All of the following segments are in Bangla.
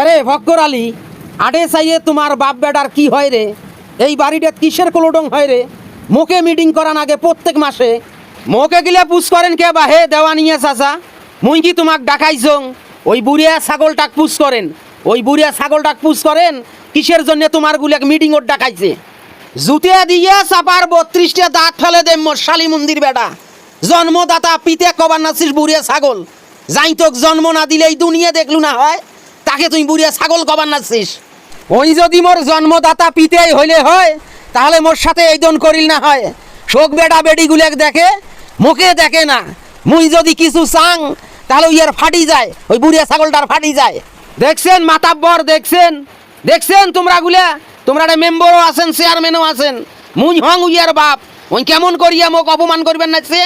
আরে ভক্কর আলী আডে চাইয়ে তোমার বাপ বেটার কি হয় রে? এই বাড়িটা কিসের কোলোডং হয় রে? মোকে মিটিং করান আগে প্রত্যেক মাসে। মোকে গিলে পুষ করেন কে বাহে দেওয়া নিয়ে চাচা, মুই কি তোমাক ডাকাইছং? ওই বুড়িয়া ছাগলটাক পুষ করেন। ওই বুড়িয়া ছাগলটাক পুষ করেন, কিসের জন্য তোমার গুলাক মিটিং ওর ডাকাইছে? জুতিয়া দিয়ে চাপার বত্রিশটা দাঁত ফেলে দে মোর শালি মন্দির বেটা। জন্মদাতা পিতে কবার নাছিস বুড়িয়া ছাগল। যাই তোক জন্ম না দিলে এই দুনিয়া দেখলু না হয়। তাকে তুই বুড়িয়া ছাগল কবার নাছিস ওই যদি মোর জন্মদাতা পিতেই হইলে হয়, তাহলে মোর সাথে এই করিল না হয়। শোক বেটা বেডিগুলেক দেখে, মুখে দেখে না। মুই যদি কিছু চাং, তাহলে ইয়ার ফাটি যায়, ওই বুড়িয়া ছাগলটার ফাটি যায়। দেখছেন, মাতাব্বর, দেখছেন? দেখছেন তোমরা গুলা? তোমরা মেম্বারও আছেন, চেয়ারম্যানও আছেন। মুই হং উইয়ার বাপ। ওই কেমন করিয়া মোক অপমান করবেন না সে?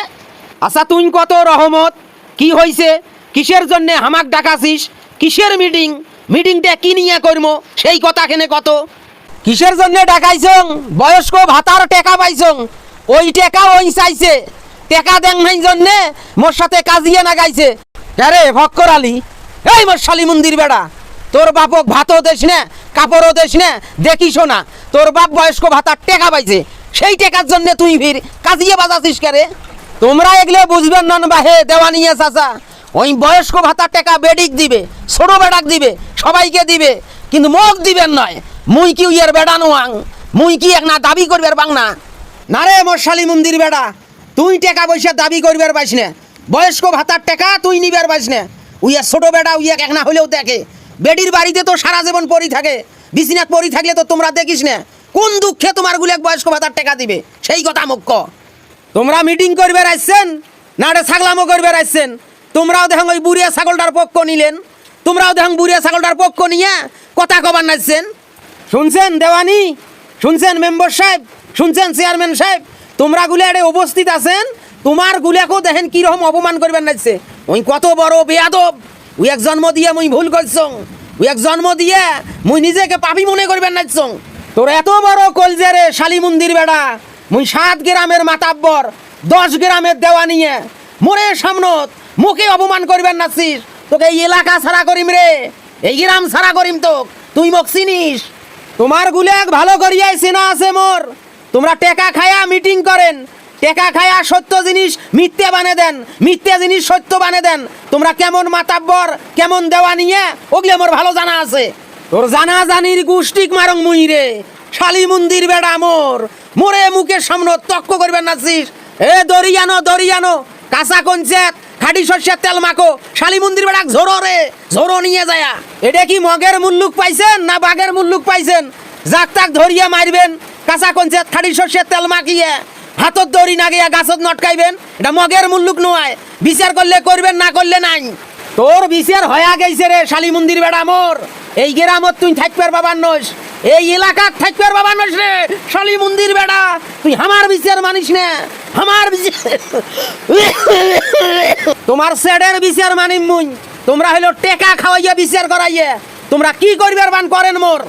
আচ্ছা তুই কত রহমত? কি হইছে? কিসের জন্যে হামাক ডাকাছিস? কিসের মিটিং মিটিংটা কি নিয়ে করব সেই কথা কেনে কত? কিসের জন্য ডাকাইছং? বয়স্ক ভাতার টেকা পাইছং? ওই টেকা ওই চাইছে। টেকা দেন নাই জন্যে মোর সাথে কাজিয়ে না গাইছে আরে ভক্কর আলী, এই মোর শালি মন্দির বেড়া। তোর বাপক ভাতও দেশ না, কাপড়ও দেশ না দেখিস না তোর বাপ বয়স্ক ভাতার টেকা পাইছে। সেই টেকার জন্য তুই ভিড় কাজিয়ে বাজাছিস কে রে? তোমরা এগুলো বুঝবেন না বাহে দেওয়া নিয়ে চাচা। ওই বয়স্ক ভাতার টাকা বেডিক দিবে, ছোট বেডাক দিবে, সবাইকে দিবে, কিন্তু মোক দিবেন নয়। মুই কি উইয়ের বেডা নোয়াং? মুই কি এক না দাবি করবার বাং না না রে মোর শালি মন্দির বেডা, তুই টাকা পয়সা দাবি করবার পাইস না। বয়স্ক ভাতার টাকা তুই নিবার পাইস না। উইয়া ছোট বেডা উইয়া এক না হলেও দেখে। বেডির বাড়িতে তো সারা জীবন পড়ি থাকে, বিছনাত পড়ি থাকলে তো তোমরা দেখিস না। কোন দুঃখে তোমার গুলেক বয়স্ক ভাতার টাকা দিবে? সেই কথা মুখ্য তোমরা মিটিং করবে আসছেন না এটা ছাগলামো করবে আসছেন তোমরাও দেখো ওই বুড়িয়া ছাগলটার পক্ষ নিলেন। তোমরাও দেখো বুড়িয়া ছাগলটার পক্ষ নিয়ে কথা কবার নাচছেন। শুনছেন দেওয়ানি? শুনছেন মেম্বার সাহেব? শুনছেন চেয়ারম্যান সাহেব? তোমরা গুলে আরে উপস্থিত আছেন? তোমার গুলাকেও দেখেন কীরকম অপমান করবেন নাচছে। ওই কত বড় বেয়াদব। ওই এক জন্ম দিয়ে মুই ভুল করছং। ওই এক জন্ম দিয়ে মুই নিজেকে পাপি মনে করবেন নাচছং। তোর এত বড় কলজে রে শালি মন্দির বেড়া। মুই সাত গ্রামের মাতাব্বর, দশ গ্রামের দেওয়া নিয়ে মোরে সামনত মুখে অপমান করবেন নাচিস তোকে এই এলাকা ছাড়া করিম রে। এই গ্রাম ছাড়া করিম তো তুই মোক চিনিস। তোমার গুলেক ভালো করিয়াই চেনা আছে মোর। তোমরা টেকা খায়া মিটিং করেন। টেকা খায়া সত্য জিনিস মিথ্যে বানে দেন। মিথ্যে জিনিস সত্য বানে দেন। তোমরা কেমন মাতাব্বর, কেমন দেওয়া নিয়ে ওগুলো মোর ভালো জানা আছে। তোর জানা জানির গুষ্টিক মারং মুই রে। শালি মন্দির বেড়া মোর। মোরে মুখের সামনে তক্ক করবেন নাচিস এ দরিয়ানো দরিয়ানো, কাঁচা কঞ্চেত। খাটি শস্যের তেল মাখো। শালি মন্দির বেড়া ঝোরো রে, ঝোরো নিয়ে যায়া। এটা কি মগের মুল্লুক পাইছেন না বাঘের মুল্লুক পাইছেন? যাক তাক ধরিয়া মারবেন, কাঁচা কঞ্চেত খাটি শস্যের তেল মাখিয়ে। হাতত দড়ি না গিয়া গাছত নটকাইবেন, এটা মগের মুল্লুক নয়। বিচার করলে করবেন, না করলে নাই। তোর বিচার হয়া গেছে রে, শালি মন্দির বেড়া মোর। এই গ্রামত তুই থাকবার বাবার নস। এই এলাকাত থাকবার বাবার নস রে। তুই আমার বিচার মানিস না? আমার বিচার তোমার সেডের বিচার মানিম মুই। তোমরা হইল টেকা খাওয়াইয়া বিচার করাইয়া। তোমরা কি করিবার বান করেন মোর?